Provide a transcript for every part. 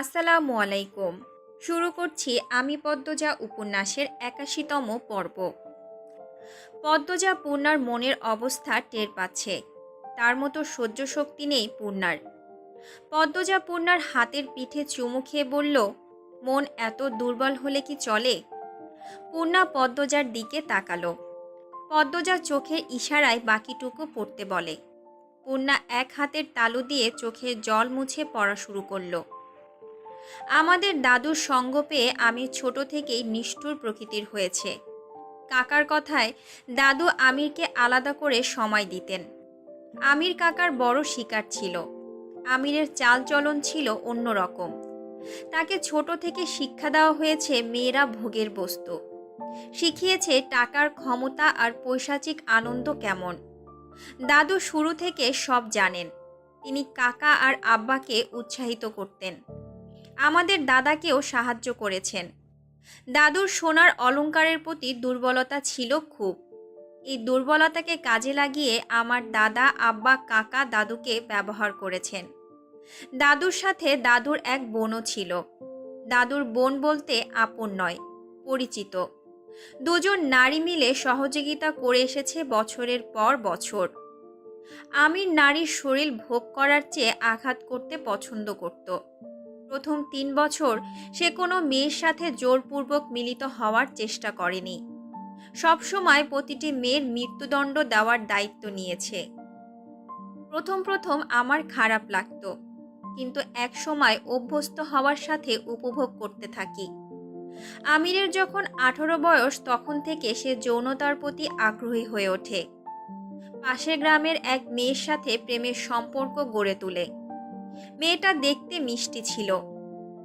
আসসালামু আলাইকুম। শুরু করছি আমি পদ্মজা উপন্যাসের একাশিতম পর্ব। পদ্মজা পূর্ণার মনের অবস্থা টের পাচ্ছে। তার মতো সহ্য শক্তি নেই পূর্ণার। পদ্মজা পূর্ণার হাতের পিঠে চুমু খেয়ে বলল, মন এত দুর্বল হলে কি চলে? পূর্ণা পদ্মজার দিকে তাকালো। পদ্মজা চোখের ইশারায় বাকিটুকু পড়তে বলে। পূর্ণা এক হাতের তালু দিয়ে চোখের জল মুছে পড়া শুরু করল। আমাদের দাদুর সঙ্গ পেয়ে আমি ছোট থেকেই নিষ্ঠুর প্রকৃতির হয়েছে। কাকার কথায় দাদু আমিরকে আলাদা করে সময় দিতেন। আমির কাকার বড় শিকার ছিল। আমিরের চালচলন ছিল অন্যরকম। তাকে ছোট থেকে শিক্ষা দেওয়া হয়েছে মেয়েরা ভোগের বস্তু। শিখিয়েছে টাকার ক্ষমতা আর পৈশাচিক আনন্দ কেমন। দাদু শুরু থেকে সব জানেন। তিনি কাকা আর আব্বাকে উৎসাহিত করতেন। আমাদের দাদাকেও সাহায্য করেছেন। দাদুর সোনার অলংকারের প্রতি দুর্বলতা ছিল খুব। এই দুর্বলতাকে কাজে লাগিয়ে আমার দাদা, আব্বা, কাকা দাদুকে ব্যবহার করেছেন। দাদুর সাথে দাদুর এক বোনও ছিল। দাদুর বোন বলতে আপন নয়, পরিচিত। দুজন নারী মিলে সহযোগিতা করে এসেছে বছরের পর বছর। আমির নারীর শরীর ভোগ করার চেয়ে আঘাত করতে পছন্দ করত। প্রথম তিন বছর সে কোনো মেয়ের সাথে জোরপূর্বক মিলিত হওয়ার চেষ্টা করেনি। সবসময় প্রতিটি মেয়ের মৃত্যুদণ্ড দেওয়ার দায়িত্ব নিয়েছে। প্রথম প্রথম আমার খারাপ লাগতো, কিন্তু এক সময় অভ্যস্ত হওয়ার সাথে উপভোগ করতে থাকি। আমিরের যখন আঠারো বয়স তখন থেকে সে যৌনতার প্রতি আগ্রহী হয়ে ওঠে। পাশের গ্রামের এক মেয়ের সাথে প্রেমের সম্পর্ক গড়ে তোলে। মেয়েটা দেখতে মিষ্টি ছিল।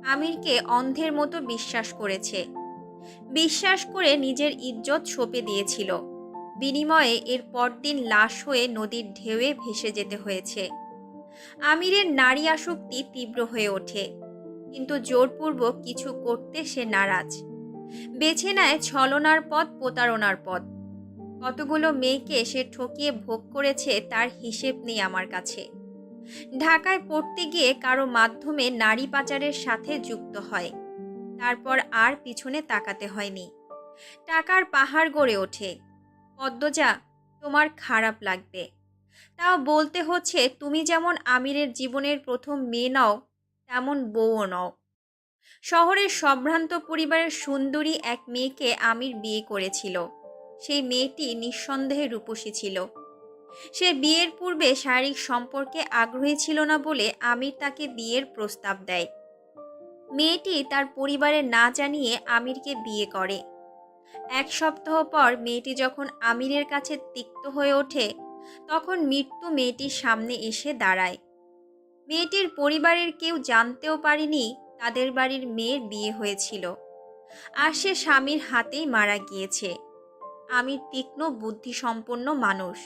আমিরকে অন্ধের মতো বিশ্বাস করেছে। বিশ্বাস করে নিজের ইজ্জত সঁপে দিয়েছিল। বিনিময়ে এর পরদিন লাশ হয়ে নদীর ঢেউয়ে ভেসে যেতে হয়েছে। আমিরের নারী আসক্তি তীব্র হয়ে ওঠে। কিন্তু জোরপূর্বক কিছু করতে সে নারাজ। বেছে নেয় ছলনার পথ, প্রতারণার পথ। কতগুলো মেয়েকে সে ঠকিয়ে ভোগ করেছে তার হিসেব নেই আমার কাছে। ঢাকায় পড়তে গিয়ে কারও মাধ্যমে নারী পাচারের সাথে যুক্ত হয়। তারপর আর পিছনে তাকাতে হয়নি। টাকার পাহাড় গড়ে ওঠে। পদ্মজা, তোমার খারাপ লাগবে। তাও বলতে হচ্ছে, তুমি যেমন আমিরের জীবনের প্রথম মেয়ে নও, তেমন বউও নও। শহরের সম্ভ্রান্ত পরিবারের সুন্দরী এক মেয়েকে আমির বিয়ে করেছিল। সেই মেয়েটি নিঃসন্দেহে রূপসী ছিল। সে বিয়ের পূর্বে শারীরিক সম্পর্কে আগ্রহী ছিল না বলে আমির তাকে বিয়ের প্রস্তাব দেয়। মেয়েটি তার পরিবারে না জানিয়ে আমিরকে বিয়ে করে। এক সপ্তাহ পর মেয়েটি যখন আমিরের কাছে তিক্ত হয়ে ওঠে, তখন মৃত্যু মেয়েটির সামনে এসে দাঁড়ায়। মেয়েটির পরিবারের কেউ জানতেও পারেনি তাদের বাড়ির মেয়ের বিয়ে হয়েছিল। আর সে স্বামীর হাতেই মারা গিয়েছে। আমির তীক্ষ্ণ বুদ্ধিসম্পন্ন মানুষ।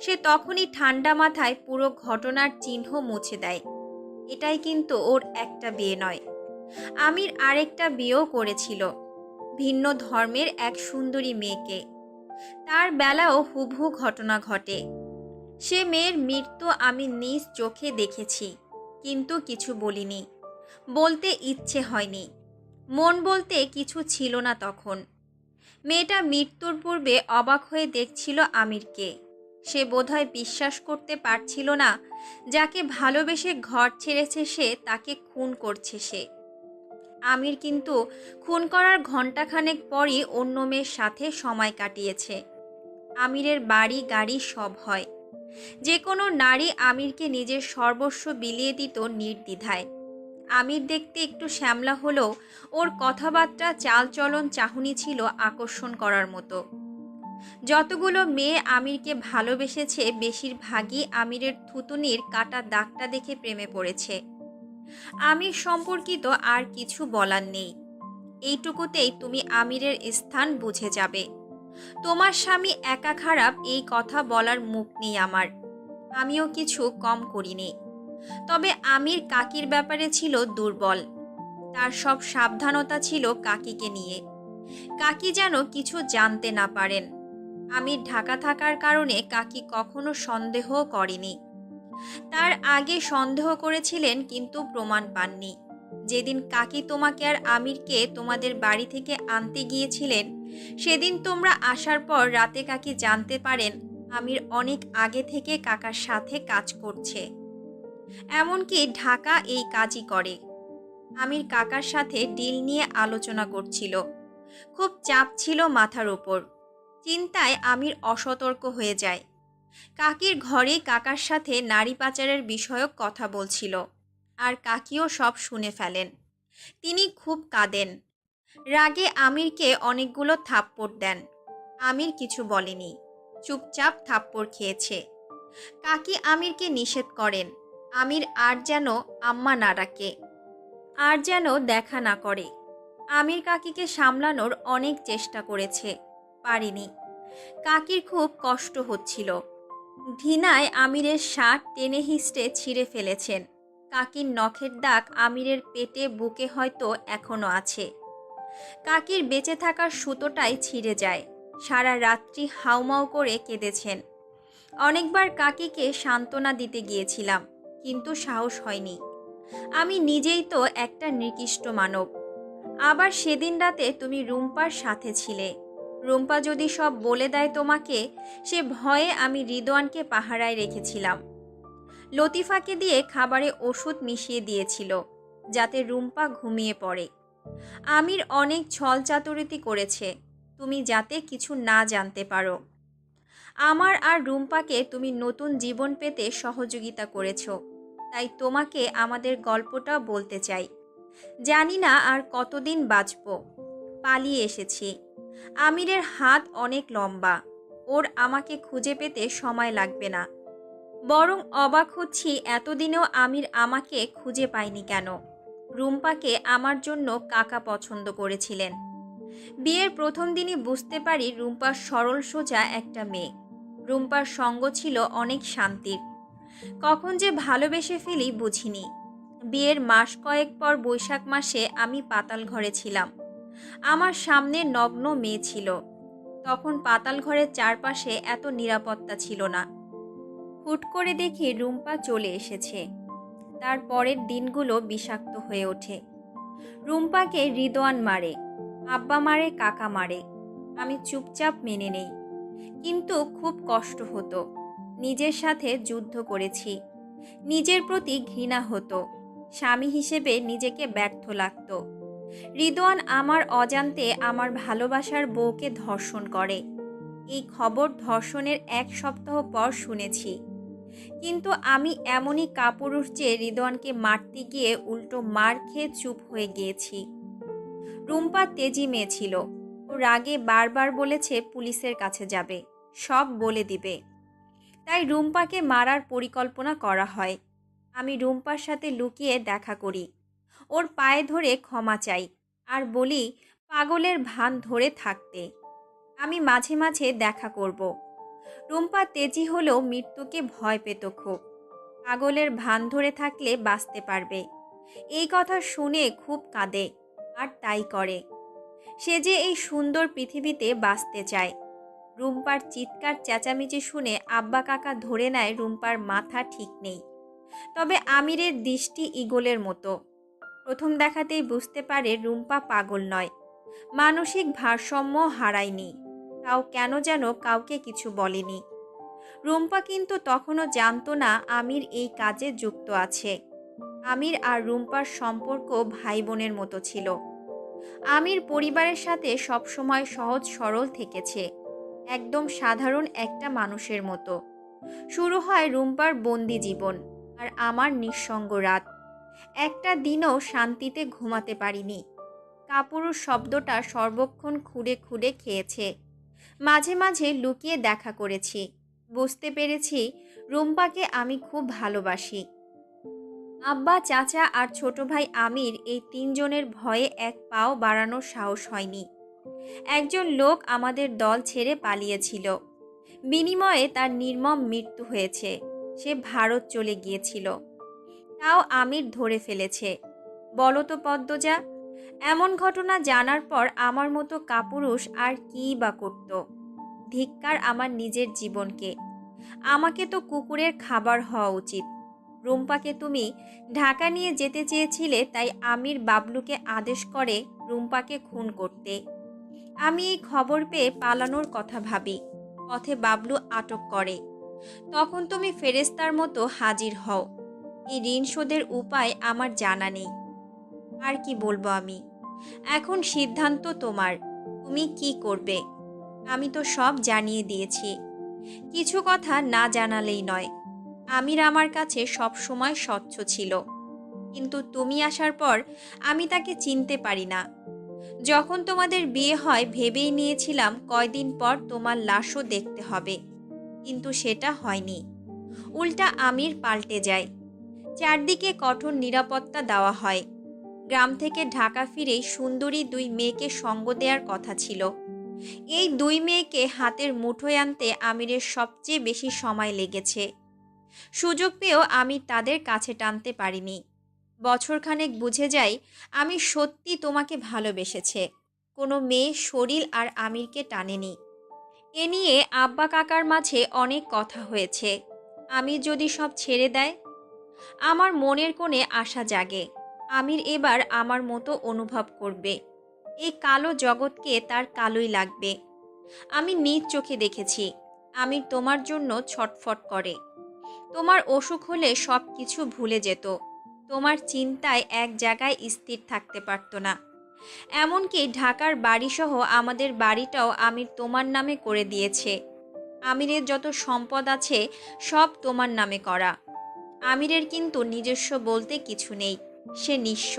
সে তখনই ঠান্ডা মাথায় পুরো ঘটনার চিহ্ন মুছে দেয়। এটাই কিন্তু ওর একটা বিয়ে নয়। আমির আরেকটা বিয়েও করেছিল, ভিন্ন ধর্মের এক সুন্দরী মেয়েকে। তার বেলাও হুবহু ঘটনা ঘটে। সে মেয়ের মৃত্যু আমি নিজ চোখে দেখেছি, কিন্তু কিছু বলিনি। বলতে ইচ্ছে হয়নি। মন বলতে কিছু ছিল না তখন। মেয়েটা মৃত্যুর পূর্বে অবাক হয়ে দেখছিল আমিরকে। সে বোধহয় বিশ্বাস করতে পারছিল না। যাকে ভালোবেসে ঘর ছেড়েছে সে, তাকে খুন করছে সে। আমির কিন্তু খুন করার ঘণ্টাখানেক পরই অন্য মেয়ের সাথে সময় কাটিয়েছে। আমিরের বাড়ি, গাড়ি সব হয়। যে কোনো নারী আমিরকে নিজের সর্বস্ব বিলিয়ে দিত নির্দ্বিধায়। আমির দেখতে একটু শ্যামলা হলেও ওর কথাবার্তা, চালচলন, চাহনি ছিল আকর্ষণ করার মতো। যতগুলো মেয়ে আমিরকে ভালোবেসেছে, বেশিরভাগই আমিরের থুতুনির কাটা দাগটা দেখে প্রেমে পড়েছে। আমির সম্পর্কিত আর কিছু বলার নেই। এইটুকুতেই তুমি আমিরের স্থান বুঝে যাবে। তোমার স্বামী একা খারাপ, এই কথা বলার মুখ নেই আমার। আমিও কিছু কম করিনি। তবে আমির কাকির ব্যাপারে ছিল দুর্বল। তার সব সাবধানতা ছিল কাকিকে নিয়ে। কাকি যেন কিছু জানতে না পারেন। আমি ঢাকা থাকার কারণে কাকি কখনো সন্দেহ করেনি। তার আগে সন্দেহ করেছিলেন কিন্তু প্রমাণ পাননি। যেদিন কাকি তোমাকে আর আমিরকে তোমাদের বাড়ি থেকে আনতে গিয়েছিলেন, সেদিন তোমরা আসার পর রাতে কাকি জানতে পারেন আমির অনেক আগে থেকে কাকার সাথে কাজ করছে। এমনকি ঢাকা এই কাজই করে। আমির কাকার সাথে ডিল নিয়ে আলোচনা করছিল। খুব চাপ ছিল মাথার ওপর। চিন্তায় আমির অসতর্ক হয়ে যায়। কাকির ঘরে কাকার সাথে নারী পাচারের বিষয়ক কথা বলছিল, আর কাকিও সব শুনে ফেলেন। তিনি খুব কাঁদেন। রাগে আমিরকে অনেকগুলো থাপ্পড় দেন। আমির কিছু বলেনি। চুপচাপ থাপ্পড় খেয়েছে। কাকি আমিরকে নিষেধ করেন। আমির আর যেন আম্মা না ডাকে, আর যেন দেখা না করে। আমির কাকিকে সামলানোর অনেক চেষ্টা করেছে। পারেনি। কাকির খুব কষ্ট হচ্ছিল। ঘৃণায় আমিরের শার্ট টেনে হিস্টে ছিঁড়ে ফেলেছেন। কাকির নখের দাগ আমিরের পেটে, বুকে হয়তো এখনও আছে। কাকির বেঁচে থাকার সুতোটাই ছিঁড়ে যায়। সারা রাত্রি হাউমাউ করে কেঁদেছেন। অনেকবার কাকিকে সান্ত্বনা দিতে গিয়েছিলাম, কিন্তু সাহস হয়নি। আমি নিজেই তো একটা নিকৃষ্ট মানব। আবার সেদিন রাতে তুমি রুম্পার সাথে ছিলে। রুম্পা যদি সব বলে দেয় তোমাকে, সে ভয়ে আমি রিদওয়ানকে পাহারায় রেখেছিলাম। লতিফাকে দিয়ে খাবারে ওষুধ মিশিয়ে দিয়েছিল, যাতে রুম্পা ঘুমিয়ে পড়ে। আমির অনেক ছল চাতুরিতি করেছে, তুমি যাতে কিছু না জানতে পারো। আমার আর রুম্পাকে তুমি নতুন জীবন পেতে সহযোগিতা করেছ, তাই তোমাকে আমাদের গল্পটা বলতে চাই। জানি না আর কতদিন বাঁচব, পালিয়ে এসেছি। আমিরের হাত অনেক লম্বা। ওর আমাকে খুঁজে পেতে সময় লাগবে না। বরং অবাক হচ্ছি এতদিনেও আমির আমাকে খুঁজে পায়নি কেন। রুম্পাকে আমার জন্য কাকা পছন্দ করেছিলেন। বিয়ের প্রথম দিনই বুঝতে পারি রুম্পার সরল সোজা একটা মেয়ে। রুম্পার সঙ্গ ছিল অনেক শান্তির। কখন যে ভালোবেসে ফেলি বুঝিনি। বিয়ের মাস কয়েক পর বৈশাখ মাসে আমি পাতাল ঘরে ছিলাম। আমার সামনে নগ্ন মেয়ে ছিল। তখন পাতাল ঘরের চারপাশে এত নিরাপত্তা ছিল না। হুট করে দেখি রুম্পা চলে এসেছে। তার পরের দিনগুলো বিষাক্ত হয়ে ওঠে। রুম্পাকে রিদোয়ান মারে, আব্বা মারে, কাকা মারে। আমি চুপচাপ মেনে নেই। কিন্তু খুব কষ্ট হতো। নিজের সাথে যুদ্ধ করেছি। নিজের প্রতি ঘৃণা হতো। স্বামী হিসেবে নিজেকে ব্যর্থ লাগতো। রিদওয়ান আমার অজান্তে আমার ভালোবাসার বউকে ধর্ষণ করে। এই খবর ধর্ষণের এক সপ্তাহ পর শুনেছি। কিন্তু আমি এমনই কাপুরুষ যে রিদওয়ানকে মারতে গিয়ে উল্টো মার খেয়ে চুপ হয়ে গিয়েছি। রুম্পা তেজি মেয়ে ছিল। ও রাগে বারবার বলেছে পুলিশের কাছে যাবে। সব বলে দিবে। তাই রুম্পাকে মারার পরিকল্পনা করা হয়। আমি রুম্পার সাথে লুকিয়ে দেখা করি। ওর পায়ে ধরে ক্ষমা চাই আর বলি, পাগলের ভান ধরে থাকতে। আমি মাঝে মাঝে দেখা করব। রুম্পা তেজি হলেও মৃত্যুকে ভয় পেত খুব। পাগলের ভান ধরে থাকলে বাঁচতে পারবে। এই কথা শুনে খুব কাঁদে আর তাই করে। সে যে এই সুন্দর পৃথিবীতে বাঁচতে চায়। রুম্পার চিৎকার চেঁচামেচি শুনে আব্বা কাকা ধরে নেয় রুম্পার মাথা ঠিক নেই। তবে আমিরের দৃষ্টি ইগলের মতো। প্রথম দেখাতেই বুঝতে পারে রুম্পা পাগল নয়। মানসিক ভারসাম্য হারায়নি। তাও কেন যেন কাউকে কিছু বলেনি। রুম্পা কিন্তু তখনও জানতো না আমির এই কাজে যুক্ত আছে। আমির আর রুম্পার সম্পর্ক ভাই বোনের মতো ছিল। আমির পরিবারের সাথে সবসময় সহজ সরল থেকেছে। একদম সাধারণ একটা মানুষের মতো। শুরু হয় রুম্পার বন্দি জীবন আর আমার নিঃসঙ্গ রাত। একটা দিনও শান্তিতে ঘুমাতে পারিনি। কাপুরুষ শব্দটা সর্বক্ষণ খুঁড়ে খুঁড়ে খেয়েছে। মাঝে মাঝে লুকিয়ে দেখা করেছি। বুঝতে পেরেছি রুম্পাকে আমি খুব ভালোবাসি। আব্বা, চাচা আর ছোট ভাই আমির এই তিনজনের ভয়ে এক পাও বাড়ানোর সাহস হয়নি। একজন লোক আমাদের দল ছেড়ে পালিয়েছিল। বিনিময়ে তার নির্মম মৃত্যু হয়েছে। সে ভারত চলে গিয়েছিল। তাও আমির ধরে ফেলেছে। বলো তো পদ্মজা, এমন ঘটনা জানার পর আমার মতো কাপুরুষ আর কী বা করত? ধিক্কার আমার নিজের জীবনকে। আমাকে তো কুকুরের খাবার হওয়া উচিত। রুম্পাকে তুমি ঢাকা নিয়ে যেতে চেয়েছিলে তাই আমির বাবলুকে আদেশ করে রুম্পাকে খুন করতে। আমি এই খবর পেয়ে পালানোর কথা ভাবি, পথে বাবলু আটক করে। তখন তুমি ফেরেস্তার মতো হাজির হও। এই ঋণ শোধের উপায় আমার জানা নেই। আর কি বলব আমি? এখন সিদ্ধান্ত তোমার। তুমি কি করবে? আমি তো সব জানিয়ে দিয়েছি। কিছু কথা না জানালেই নয়। আমির আমার কাছে সব সময় স্বচ্ছ ছিল। কিন্তু তুমি আসার পর আমি তাকে চিনতে পারি না। যখন তোমাদের বিয়ে হয় ভেবেই নিয়েছিলাম কয়দিন পর তোমার লাশও দেখতে হবে। কিন্তু সেটা হয়নি। উল্টা আমির পাল্টে যায়। চারদিকে কঠোর নিরাপত্তা দেওয়া হয়। গ্রাম থেকে ঢাকা ফিরেই সুন্দরী দুই মেয়েকে সঙ্গ দেওয়ার কথা ছিল। এই দুই মেয়েকে হাতের মুঠোয় আনতে আমিরের সবচেয়ে বেশি সময় লেগেছে। সুযোগ পেয়েও আমি তাদের কাছে টানতে পারিনি। বছরখানেক বুঝে যাই, আমি সত্যি তোমাকে ভালোবেসেছে। কোনো মেয়ে শরীর আর আমিরকে টানেনি। এ নিয়ে আব্বা কাকার মাঝে অনেক কথা হয়েছে। আমি যদি সব ছেড়ে দেয় আমার মনের কোণে আশা জাগে। আমির এবার আমার মতো অনুভব করবে। এই কালো জগৎকে তার কালোই লাগবে। আমি নিজ চোখে দেখেছি। আমির তোমার জন্য ছটফট করে। তোমার অসুখ হলে সব কিছু ভুলে যেত। তোমার চিন্তায় এক জায়গায় স্থির থাকতে পারতো না। এমনকি ঢাকার বাড়িসহ আমাদের বাড়িটাও আমির তোমার নামে করে দিয়েছে। আমিরের যত সম্পদ আছে সব তোমার নামে করা। আমিরের কিন্তু নিজস্ব বলতে কিছু নেই, সে নিঃস্ব।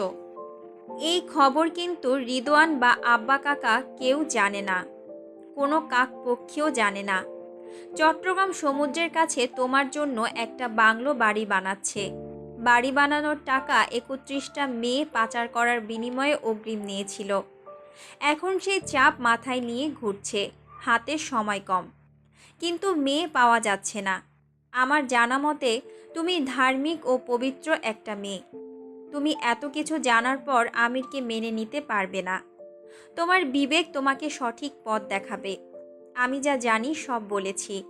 এই খবর কিন্তু রিদওয়ান বা আব্বা কাকা কেউ জানে না, কোনো কাক পক্ষেও জানে না। চট্টগ্রাম সমুদ্রের কাছে তোমার জন্য একটা বাংলো বাড়ি বানাচ্ছে। বাড়ি বানানোর টাকা একত্রিশটা মেয়ে পাচার করার বিনিময়ে অগ্রিম নিয়েছিল। এখন সেই চাপ মাথায় নিয়ে ঘুরছে, হাতে সময় কম। কিন্তু মেয়ে পাওয়া যাচ্ছে না। আমার জানা মতে তুমি ধার্মিক ও পবিত্র একটা মেয়ে। তুমি এত কিছু জানার পর আমিরকে মেনে নিতে পারবে না। তোমার বিবেক তোমাকে সঠিক পথ দেখাবে। আমি যা জানি সব বলেছি।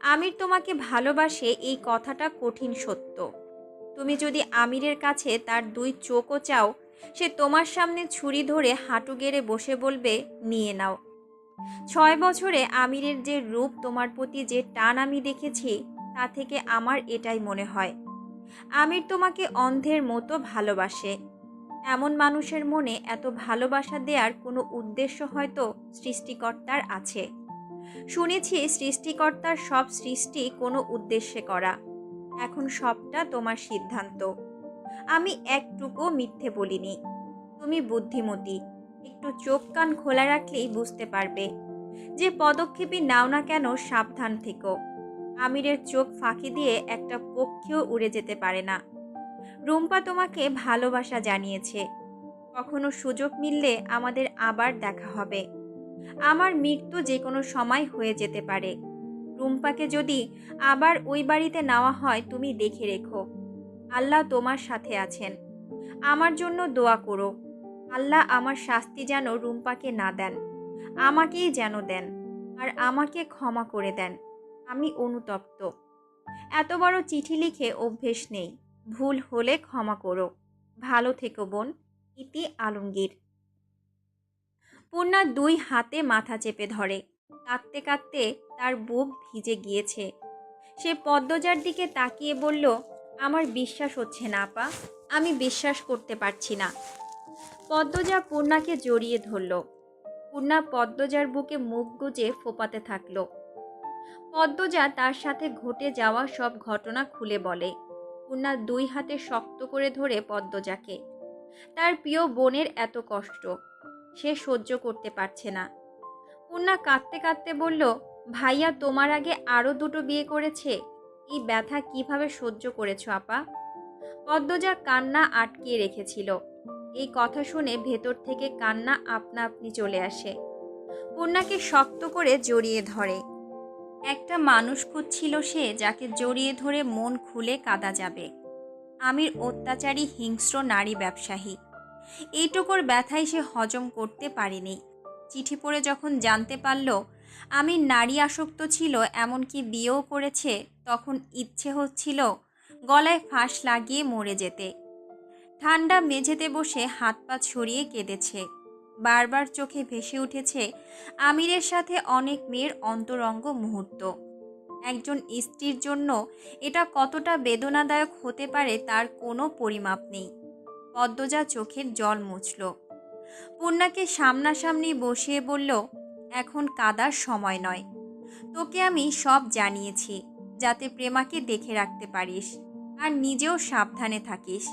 আমির তোমাকে ভালোবাসে এই কথাটা কঠিন সত্য। তুমি যদি আমিরের কাছে তার দুই চোখও চাও, সে তোমার সামনে ছুরি ধরে হাঁটু গেড়ে বসে বলবে, নিয়ে নাও। ছয় বছরে আমিরের যে রূপ তোমার প্রতি যে টান আমি দেখেছি তা থেকে আমার এটাই মনে হয়। আমির তোমাকে অন্ধের মতো ভালোবাসে। এমন মানুষের মনে এত ভালোবাসা দেওয়ার কোনো উদ্দেশ্য হয়তো সৃষ্টিকর্তার আছে। শুনেছি সৃষ্টিকর্তার সব সৃষ্টি কোনো উদ্দেশ্যে করা। এখন সবটা তোমার সিদ্ধান্ত। আমি একটুকু মিথ্যে বলিনি। তুমি বুদ্ধিমতী। একটু চোখ কান খোলা রাখলেই বুঝতে পারবে। যে পদক্ষেপই নাও না কেন সাবধান থেকো। আমিরের চোখ ফাঁকি দিয়ে একটা পক্ষেও উড়ে যেতে পারে না। রুম্পা তোমাকে ভালোবাসা জানিয়েছে। কখনো সুযোগ মিললে আমাদের আবার দেখা হবে। আমার মৃত্যু যে কোনো সময় হয়ে যেতে পারে। রুম্পাকে যদি আবার ওই বাড়িতে নেওয়া হয়, তুমি দেখে রেখো। আল্লাহ তোমার সাথে আছেন। আমার জন্য দোয়া করো। আল্লাহ আমার শাস্তি যেন রুম্পাকে না দেন। আমাকেই যেন দেন। আর আমাকে ক্ষমা করে দেন। আমি অনুতপ্ত। এত বড় চিঠি লিখে অভ্যেস নেই। ভুল হলে ক্ষমা করো। ভালো থেকো বোন। ইতি আলমগীর। পূর্ণা দুই হাতে মাথা চেপে ধরে। কাঁদতে কাঁদতে তার বুক ভিজে গিয়েছে। সে পদ্মজার দিকে তাকিয়ে বলল, আমার বিশ্বাস হচ্ছে না আপা। আমি বিশ্বাস করতে পারছি না। পদ্মজা পূর্ণাকে জড়িয়ে ধরল। পূর্ণা পদ্মজার বুকে মুখ গুজে ফোপাতে থাকল। পদ্মজা তার সাথে ঘটে যাওয়া সব ঘটনা খুলে বলে। পূর্ণা দুই হাতে শক্ত করে ধরে পদ্মজাকে। তার প্রিয় বোনের এত কষ্ট, সে সহ্য করতে পারছে না। পূর্ণা কাঁদতে কাঁদতে বলল, ভাইয়া, তোমার আগে আরও দুটো বিয়ে করেছে? এই ব্যথা কীভাবে সহ্য করেছ আপা? পদ্মজা কান্না আটকিয়ে রেখেছিল। এই কথা শুনে ভেতর থেকে কান্না আপনা আপনি চলে আসে। পূর্ণাকে শক্ত করে জড়িয়ে ধরে। একটা মানুষ খুঁজছিল সে যাকে জড়িয়ে ধরে মন খুলে কাঁদা যাবে। আমির অত্যাচারী হিংস্র নারী ব্যবসায়ী। এইটুকুর ব্যথাই সে হজম করতে পারেনি। চিঠি পড়ে যখন জানতে পারল আমি নারী আসক্ত ছিল এমনকি বিয়েও করেছে, তখন ইচ্ছে হচ্ছিল গলায় ফাঁস লাগিয়ে মরে যেতে। ঠান্ডা মেঝেতে বসে হাত পা ছড়িয়ে কেঁদেছে। বারবার চোখে ভেসে উঠেছে আমিরের সাথে অনেক মেয়ের অন্তরঙ্গ মুহূর্ত। একজন স্ত্রীর জন্য এটা কতটা বেদনাদায়ক হতে পারে তার কোনো পরিমাপ নেই। পদ্মজা চোখের জল মুছল। পূর্ণাকে সামনাসামনি বসিয়ে বলল, এখন কাদার সময় নয়। তোকে আমি সব জানিয়েছি, যাতে প্রেমাকে দেখে রাখতে পারিস। আর নিজেও সাবধানে থাকিস।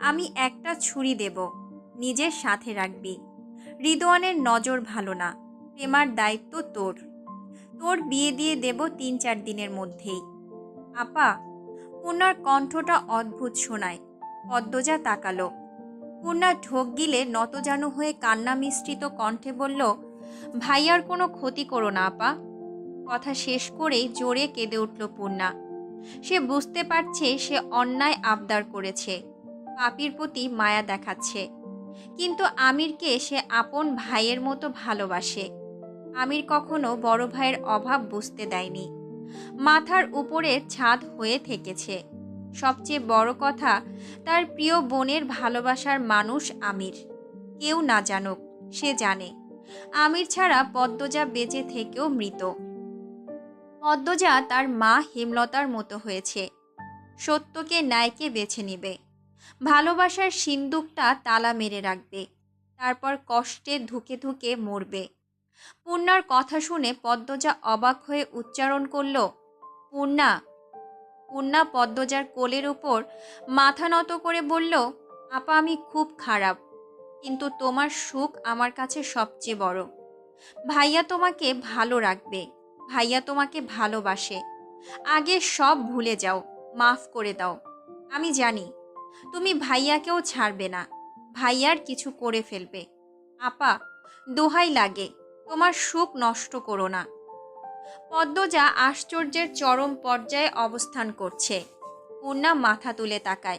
আমি একটা ছুরি দেব, নিজের সাথে রাখবি। রিদওয়ানের নজর ভালো না। প্রেমার দায়িত্ব তোর। তোর বিয়ে দিয়ে দেব তিন চার দিনের মধ্যেই। আপা পূর্ণার কণ্ঠটা অদ্ভুত শোনায়। পদ্মজা তাকালো। পূর্ণা ঢোক গিলে নতজানু হয়ে কান্না মিশ্রিত কণ্ঠে বলল ভাইয়ার কোনো ক্ষতি করো না, আপা। কথা শেষ করেই জোরে কেঁদে উঠল পূর্ণা। সে বুঝতে পারছে সে অন্যায় আবদার করেছে। পাপির প্রতি মায়া দেখাচ্ছে। কিন্তু আমিরকে সে আপন ভাইয়ের মতো ভালোবাসে। আমির কখনো বড় ভাইয়ের অভাব বুঝতে দেয়নি। মাথার উপরে ছাদ হয়ে থেকেছে। সবচেয়ে বড় কথা, তার প্রিয় বোনের ভালোবাসার মানুষ আমির। কেউ না জানুক, সে জানে। আমির ছাড়া পদ্মজা বেঁচে থেকেও মৃত। পদ্মজা তার মা হেমলতার মতো হয়েছে। সত্যকে, ন্যায়কে বেছে নেবে। ভালোবাসার সিন্দুকটা তালা মেরে রাখবে, তারপর কষ্টে ধুকে ধুকে মরবে। পূর্ণার কথা শুনে পদ্মজা অবাক হয়ে উচ্চারণ করল, পূর্ণা পূর্ণা পদ্মজার কোলের উপর মাথা নত করে বলল, আপা, আমি খুব খারাপ, কিন্তু তোমার সুখ আমার কাছে সবচেয়ে বড়। ভাইয়া তোমাকে ভালো রাখবে, ভাইয়া তোমাকে ভালোবাসে। আগে সব ভুলে যাও, মাফ করে দাও। আমি জানি তুমি ভাইয়াকেও ছাড়বে না। ভাইয়ার কিছু করে ফেলবে। আপা, দোহাই লাগে, তোমার সুখ নষ্ট করো না। পদ্মজা আশ্চর্যের চরম পর্যায়ে অবস্থান করছে। পূর্ণা মাথা তুলে তাকায়।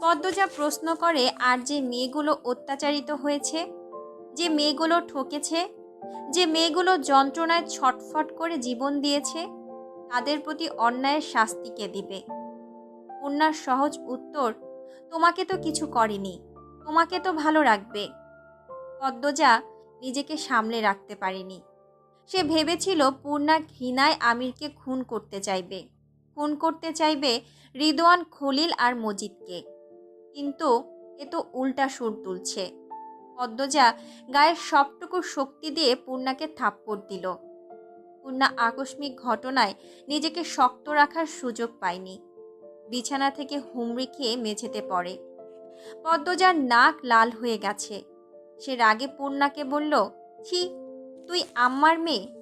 পদ্মজা প্রশ্ন করে, আর যে মেয়েগুলো অত্যাচারিত হয়েছে? যে মেয়েগুলো ঠকেছে? যে মেয়েগুলো যন্ত্রণায় ছটফট করে জীবন দিয়েছে? তাদের প্রতি অন্যায়ের শাস্তি কে দিবে? পূর্ণার সহজ উত্তর তোমাকে তো কিছু করেনি, তোমাকে তো ভালো রাখবে। পদ্মজা নিজেকে সামলে রাখতে পারেনি। সে ভেবেছিল পূর্ণা ঘৃণায় আমিরকে খুন করতে চাইবে। খুন করতে চাইবে রিদওয়ান, খলিল আর মজিদকে। কিন্তু এ তো উল্টা সুর তুলছে। পদ্মজা গায়ের সবটুকু শক্তি দিয়ে পূর্ণাকে থাপ্পড় দিল। পূর্ণা আকস্মিক ঘটনায় নিজেকে শক্ত রাখার সুযোগ পায়নি। বিছানা থেকে হুমড়ি খেয়ে মেঝেতে পড়ে। পদ্মজার নাক লাল হয়ে গেছে। সে রাগে পূর্ণাকে বলল, ছি, তুই আম্মার মেয়ে?